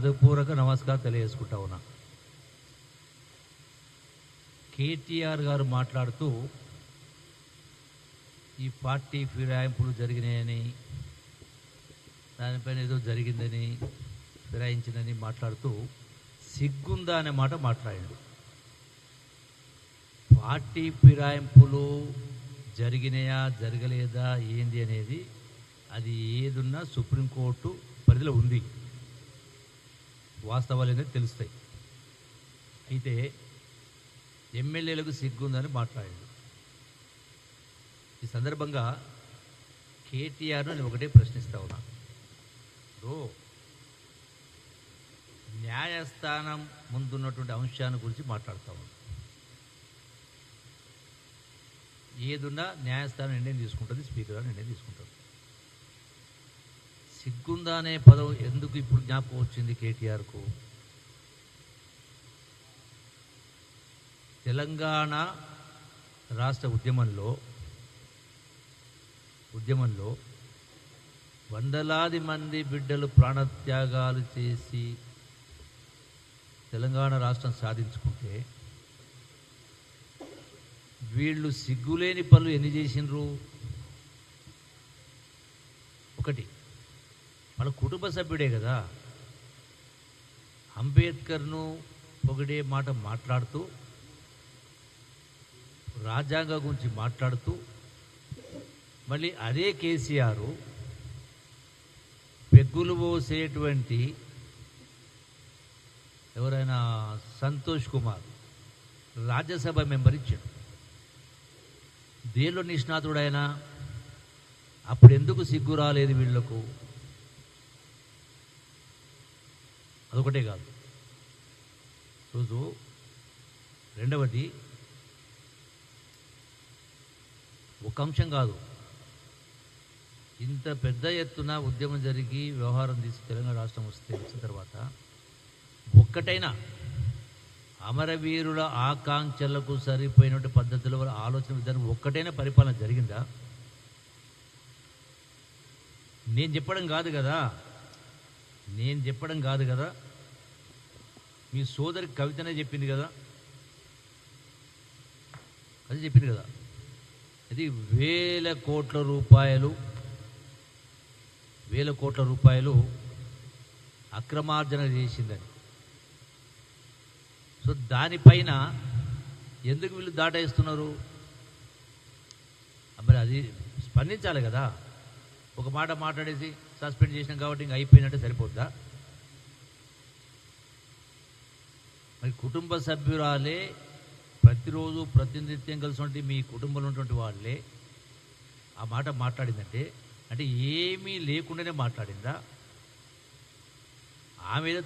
హృదయపూర్వక నమస్కారం తెలియజేసుకుంటా ఉన్నా. కేటీఆర్ గారు మాట్లాడుతూ ఈ పార్టీ ఫిరాయింపులు జరిగినాయని దానిపైన ఏదో జరిగిందని ఫిరాయించిందని మాట్లాడుతూ సిగ్గుందా అనే మాట మాట్లాడాడు. పార్టీ ఫిరాయింపులు జరిగినాయా జరగలేదా ఏంది అనేది అది ఏదున్నా సుప్రీంకోర్టు పరిధిలో ఉంది. వాస్తవాలు అనేది తెలుస్తాయి. అయితే ఎమ్మెల్యేలకు సిగ్గుందని మాట్లాడాడు. ఈ సందర్భంగా కేటీఆర్ను నేను ఒకటే ప్రశ్నిస్తా ఉన్నా. ఇప్పుడు న్యాయస్థానం ముందున్నటువంటి అంశాన్ని గురించి మాట్లాడుతా ఉన్నా. ఏదున్నా న్యాయస్థానం నిర్ణయం తీసుకుంటుంది స్పీకర్ నిర్ణయం తీసుకుంటారు. సిగ్గుందా అనే పదం ఎందుకు ఇప్పుడు జ్ఞాపకం వచ్చింది కేటీఆర్కు? తెలంగాణ రాష్ట్ర ఉద్యమంలో ఉద్యమంలో వందలాది మంది బిడ్డలు ప్రాణత్యాగాలు చేసి తెలంగాణ రాష్ట్రం సాధించుకుంటే వీళ్ళు సిగ్గులేని పనులు ఎన్ని చేసినారు ఒకటి. మన కుటుంబ సభ్యుడే కదా. అంబేద్కర్ను పొగిడే మాట మాట్లాడుతూ రాజ్యాంగ గురించి మాట్లాడుతూ మళ్ళీ అదే కేసీఆర్ పెగ్గులు పోసేటువంటి ఎవరైనా సంతోష్ కుమార్ రాజ్యసభ మెంబర్ ఇచ్చాడు. దేనిలో నిష్ణాతుడైనా అప్పుడు ఎందుకు సిగ్గు రాలేదు వీళ్ళకు అదొకటే కాదు. రోజు రెండవది ఒక అంశం కాదు. ఇంత పెద్ద ఎత్తున ఉద్యమం జరిగి వ్యవహారం తీసి తెలంగాణ రాష్ట్రం వస్తే వచ్చిన తర్వాత ఒక్కటైనా అమరవీరుల ఆకాంక్షలకు సరిపోయినటువంటి పద్ధతిలో వాళ్ళ ఆలోచన విధానం ఒక్కటైనా పరిపాలన జరిగిందా? నేను చెప్పడం కాదు కదా. నేను చెప్పడం కాదు కదా. మీ సోదరి కవితనే చెప్పింది కదా? అది చెప్పింది కదా? అది వేల కోట్ల రూపాయలు వేల కోట్ల రూపాయలు అక్రమార్జన చేసిందని. సో దానిపైన ఎందుకు వీళ్ళు దాటేస్తున్నారు? మరి అది స్పందించాలి కదా. ఒక మాట మాట్లాడేసి సస్పెండ్ చేసినాం కాబట్టి ఇంక అయిపోయినట్టే సరిపోద్దా? మరి కుటుంబ సభ్యురాలే ప్రతిరోజు ప్రతినిత్యం కలిసి మీ కుటుంబంలో ఉన్నటువంటి వాళ్ళే. ఆ మాట మాట్లాడిందంటే అంటే ఏమీ లేకుండానే మాట్లాడిందా? ఆమె